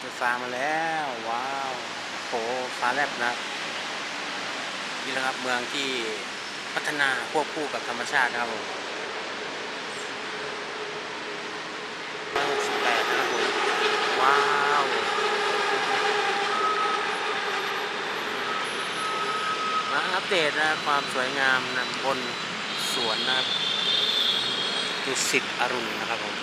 ไฟฟ้ามาแล้ว ว้าวโหฟ้าแลบนะครับนี่แหละครับเมืองที่พัฒนาควบคู่กับธรรมชาตินะครับผม168นะครับผมว้าวมาอัปเดตนะความสวยงามนะบนสวนนะครับดุสิตอรุณนะครับผม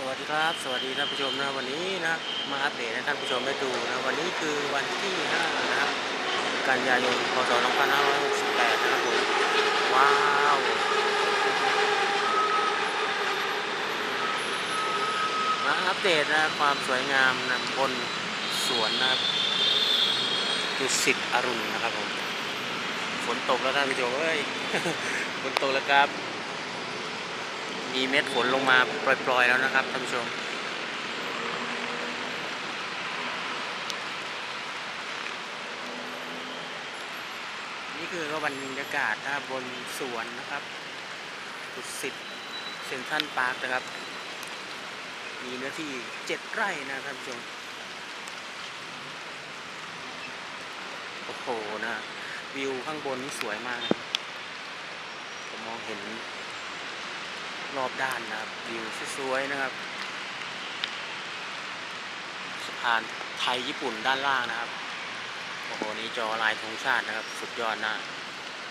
สวัสดีครับสวัสดีท่านผู้ชมนะวันนี้นะมาอัปเดตให้ท่านผู้ชมได้ดูนะวันนี้คือวันที่5นะครับกันยายนพศ2568นะครับผมว้าวมาอัปเดตนะความสวยงามนะบนสวนนะครับดุสิตอรุณนะครับผมฝนตกแล้วท่านผู้ชมเอ้ยฝนตกแล้วครับ มีเม็ดฝนลงมาปล่อยๆแล้วนะครับท่านผู้ชมนี่คือก็บรรยากาศนะบนสวนนะครับดุสิตเซนทรัลพาร์คนะครับ มีเนื้อที่เจ็ดไร่นะท่านผู้ชมโอ้โหนะ วิวข้างบนนี่สวยมาก ผมมองเห็น รอบด้านนะครับวิวสวยๆนะครับสะพานไทยญี่ปุ่นด้านล่างนะครับโอ้โหนี่จอลายธงชาตินะครับ สุดยอดนะ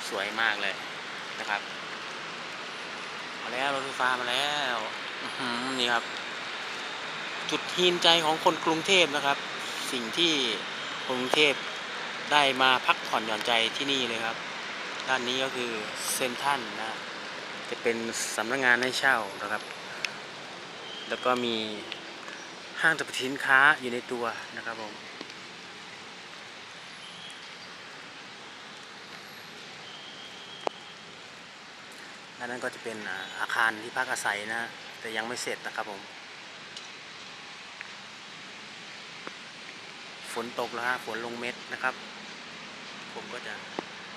สวยมากเลยนะครับมาแล้วรถไฟฟ้ามาแล้วนี่ครับ จุดหินใจของคนกรุงเทพนะครับ สิ่งที่กรุงเทพได้มาพักผ่อนหย่อนใจที่นี่เลยครับ ด้านนี้ก็คือเซนทรันนะ จะเป็นสำนักงงานให้เช่านะครับ แล้วก็มีห้างสรรพสินค้าอยู่ในตัวนะครับผมด้านนั้นก็จะเป็นอาอาคารที่พักอาศัยนะแต่ยังไม่เสร็จนะครับผม ฝนตกแล้วฮะฝนลงเม็ดนะครับ ผมก็จะ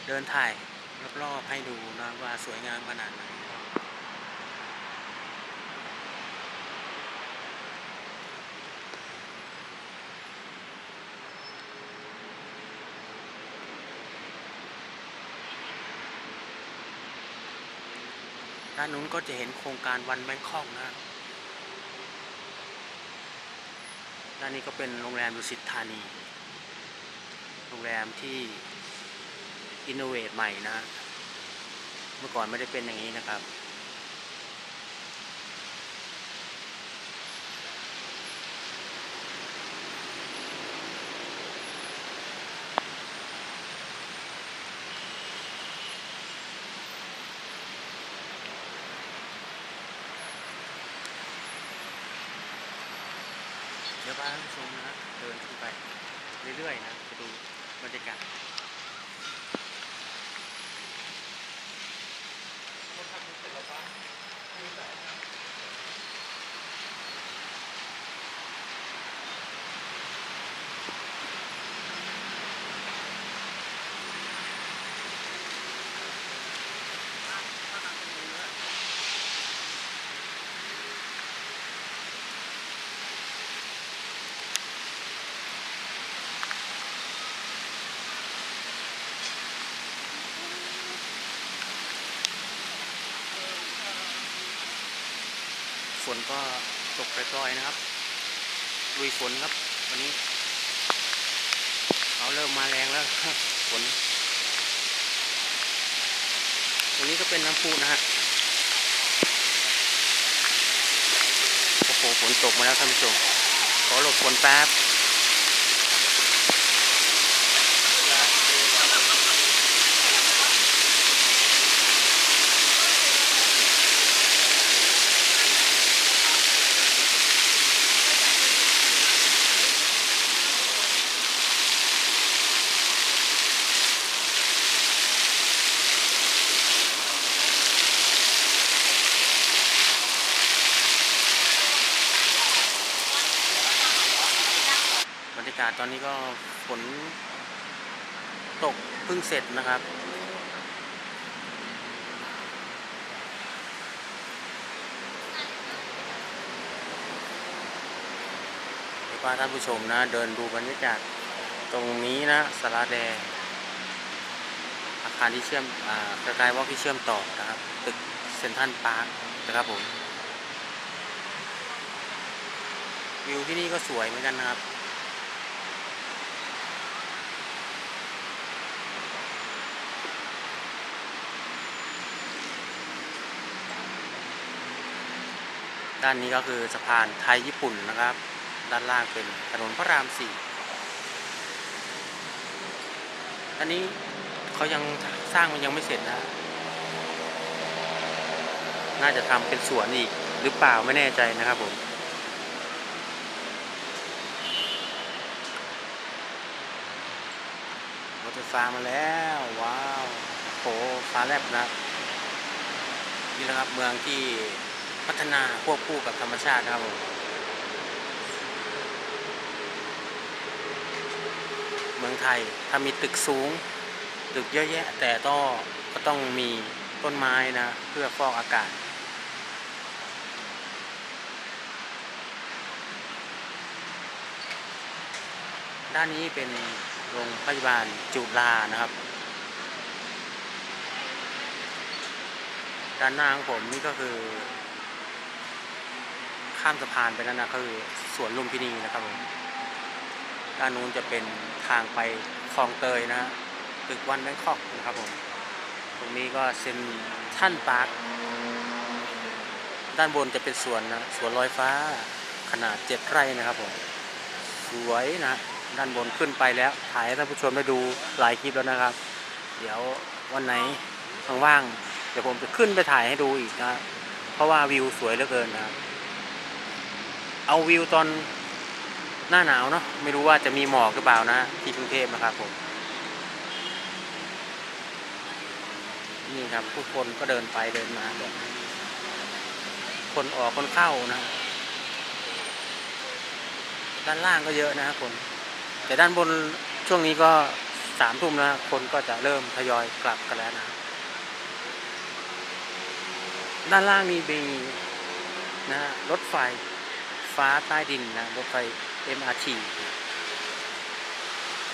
เดินถ่ายรอบๆให้ดูนะว่าสวยงามขนาดไหน ด้านนู้นก็จะเห็นโครงการวันแบงคอกนะครับด้านนี้ก็เป็นโรงแรมดุสิตธานี โรงแรมที่อินโนเวทใหม่นะ เมื่อก่อนไม่ได้เป็นอย่างนี้นะครับ พาท่านผู้ชมนะ เดินขึ้นไปเรื่อยๆนะไปดูบรรยากาศคนทำเสร็จแล้วปะ นก็ตกปล่อยๆนะครับลุยฝนครับ วันนี้เขาเริ่มมาแรงแล้วฝนตรงนี้ก็เป็นน้ำพุนะฮะโอ้โหฝนตกมาแล้วท่านผู้ชมขอหลบฝนแป๊บ รยากาศตอนนี้ก็ฝนตกเพิ่งเสร็จนะครับบพาท่านผู้ชมนะ เดินดูบรรยากาศตรงนี้นะสาราแดงอาคารที่เชื่อมอกระจายวอล์กที่เชื่อมต่อนะครับ ตึกเซ็นทรัลพาร์คนะครับผมวิวที่นี่ก็สวยเหมือนกันนะครับ ด้านนี้ก็คือสะพานไทยญี่ปุ่นนะครับ ด้านล่างเป็นถนนพระรามสี่อันนี้เขายังสร้างมันยังไม่เสร็จนะ น่าจะทำเป็นสวนอีกหรือเปล่าไม่แน่ใจนะครับผมรถไฟฟ้ามาแล้ว ว้าวโหฟ้าแลบนะครับนี่แหละครับเมืองที่ พัฒนาควบคู่กับธรรมชาติครับผมเมืองไทยถ้ามีตึกสูง ตึกเยอะแยะ แต่ต้องก็ต้องมีต้นไม้นะ เพื่อฟอกอากาศด้านนี้เป็นโรงพยาบาลจุฬานะครับ ด้านหน้าของผมนี่ก็คือ ข้ามสะพานไปนั่นนะคือสวนลุมพินีนะครับผมด้านนู้นจะเป็นทางไปคลองเตยนะฮะตึกวันแบงคอกนะครับผมตรงนี้ก็เซนท่านปาร์คด้านบนจะเป็นสวนนะสวนลอยฟ้าขนาดเจ็ดไร่นะครับผมสวยนะด้านบนขึ้นไปแล้วถ่ายให้ท่านผู้ชมได้ดูหลายคลิปแล้วนะครับ เดี๋ยววันไหนว่างๆเดี๋ยวผมจะขึ้นไปถ่ายให้ดูอีกนะเพราะว่าวิวสวยเหลือเกินนะครับ เอาวิวตอนหน้าหนาวเนาะไม่รู้ว่าจะมีหมอกหรือเปล่านะ ที่กรุงเทพนะครับผมนี่ครับผู้คนก็เดินไปเดินมาแบบคนออกคนเข้านะ ด้านล่างก็เยอะนะครับคน แต่ด้านบนช่วงนี้ก็สามทุ่มแล้วคนก็จะเริ่มทยอยกลับกันแล้วนะ ด้านล่างนี่มีนะรถไฟ ฟ้าใต้ดินนะรถไฟ MRT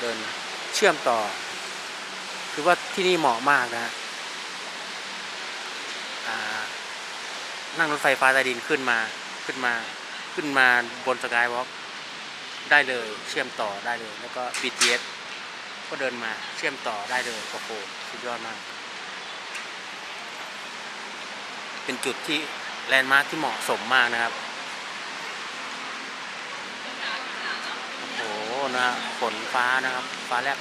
เดินเชื่อมต่อ คือว่าที่นี่เหมาะมากนะนั่งรถไฟฟ้าใต้ดินขึ้นมาขึ้นมาขึ้นมาบนสกายวอล์กได้เลยเชื่อมต่อได้เลย แล้วก็ BTS ก็เดินมาเชื่อมต่อได้เลยโอ้โหสุดยอดมาก เป็นจุดที่แลนด์มาร์คที่เหมาะสมมากนะครับ โอ้โห นะฮะฝนฟ้านะครับ ฟ้าแลบ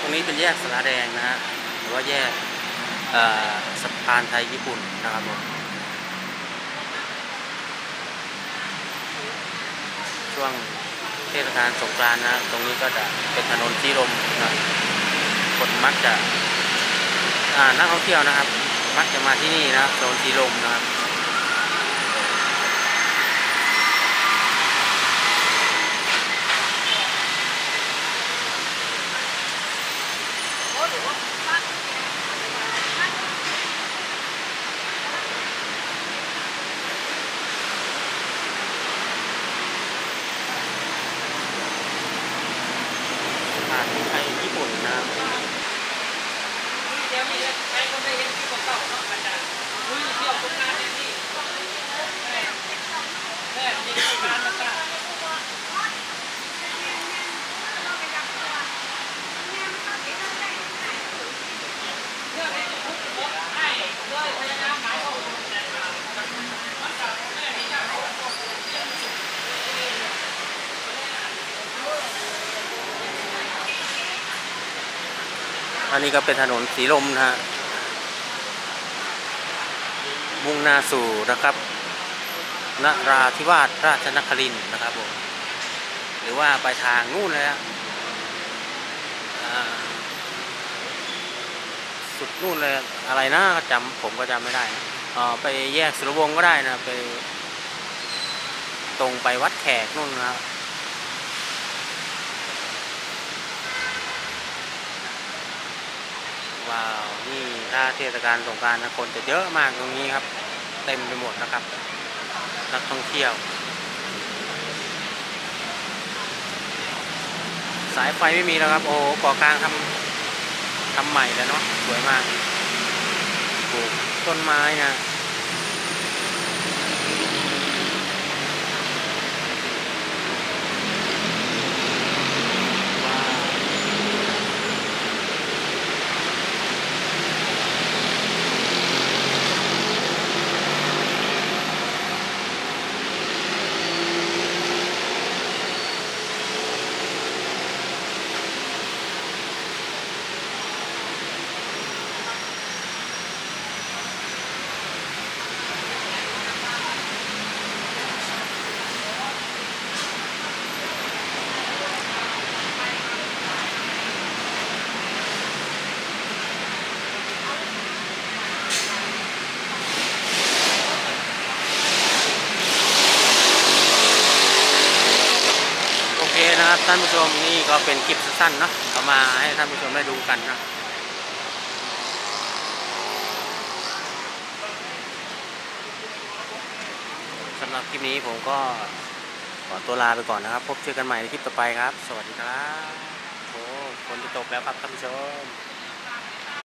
ตรงนี้เป็นแยกสราแดงนะฮะ หรือว่าแยกสะพานไทยญี่ปุ่นนะครับผม ช่วงเทศกาลสงกรานต์นะ ตรงนี้ก็จะเป็นถนนสีลมนะคนมักจะอ่านักท่องเที่ยวนะครับ มักจะมาที่นี่นะครับโซนสีลมนะครับานไทยญี่ปุ่นนะเดี๋ยวมีใครคนได้เห็นที่ผมเก่าเนาะอาจารย์อุ้ยเที่ยวทุกงานเลยพี่แม่แม่มีทุกงานมาตั้งเรื่องนี้ทุกคนให้เลยพยายามหมายออก อันนี้ก็เป็นถนนสีลมนะฮะ มุ่งหน้าสู่นะครับนราธิวาสราชนครินนะครับผม หรือว่าไปทางนู่นเลยฮะอ่าสุดนู่นเลยอะไรนะจำผมก็จำไม่ได้นะอ่อไปแยกสุรวงก็ได้นะ ไป ตรงไปวัดแขกนู่นนะครับ ว้าวนี่ถ้าเทศกาลสงกรารนะคนจะเยอะมากตรงนี้ครับ เต็มไปหมดนะครับ นักท่องเที่ยว สายไฟไม่มีแล้วครับ โอ้ก่อกลางทำทำใหม่แล้วเนาะสวยมากปลูกต้นไม้นะ นะครับท่านผู้ชมนี่ก็เป็นคลิปสั้นๆเนาะเอามาให้ท่านผู้ชมได้ดูกันนะสำหรับคลิปนี้ผมก็ขอตัวลาไปก่อนนะครับ พบเจอกันใหม่ในคลิปต่อไปครับ สวัสดีครับโอ้ฝนจะตกแล้วครับท่านผู้ชม